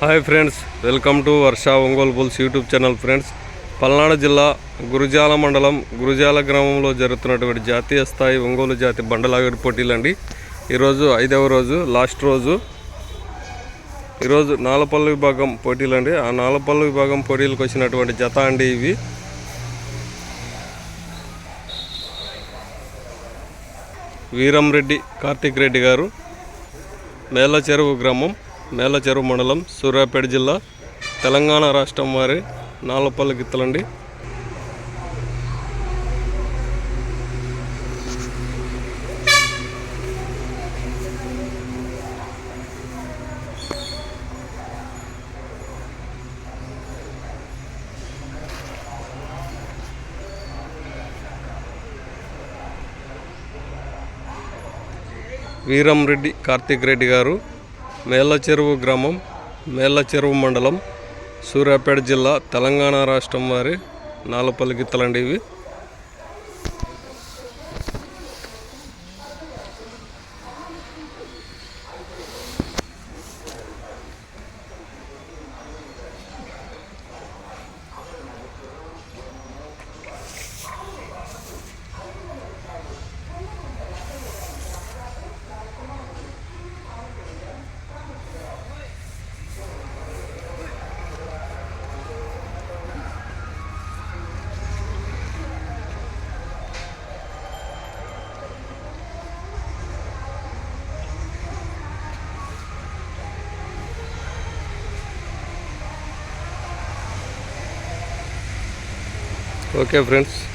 Hi friends welcome to Varsha Ongole bulls YouTube channel friends. Palnadu జిల్లా గురుజాల మండలం గురుజాల గ్రామంలో జరుగుతున్నటువంటి జాతీయ స్థాయి ఒంగోలు జాతి బండలాగడి పోటీలండి. ఈరోజు ఐదవ రోజు లాస్ట్ రోజు. ఈరోజు నాలపల్లి విభాగం పోటీలండి. ఆ నాలపల్లి విభాగం పోటీలకు వచ్చినటువంటి జత అండి ఇవి. వీరంరెడ్డి కార్తిక్ రెడ్డి గారు. మేళ్ళ చెరువు గ్రామం. మేళ్ళచెరువు మండలం సూర్యాపేట జిల్లా తెలంగాణ రాష్ట్రం వారి నాలపల్లి గిత్తలండి. వీరంరెడ్డి కార్తీక్ రెడ్డి గారు మేళ్ళ చెరువు గ్రామం మేళ్ళ చెరువు మండలం సూర్యాపేట జిల్లా తెలంగాణ రాష్ట్రం వారి నాలపల్లి గిత్తలండి ఇవి. Okay friends,